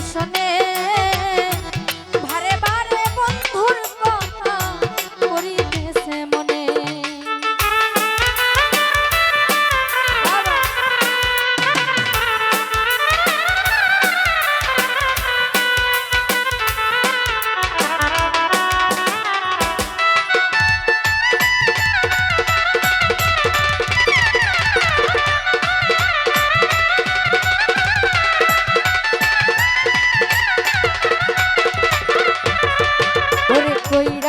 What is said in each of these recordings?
দর্শনে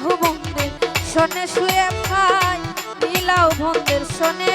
বাহু বন্ধের শোনে শুয়ে খায় নীলাও ভন্দের শোনে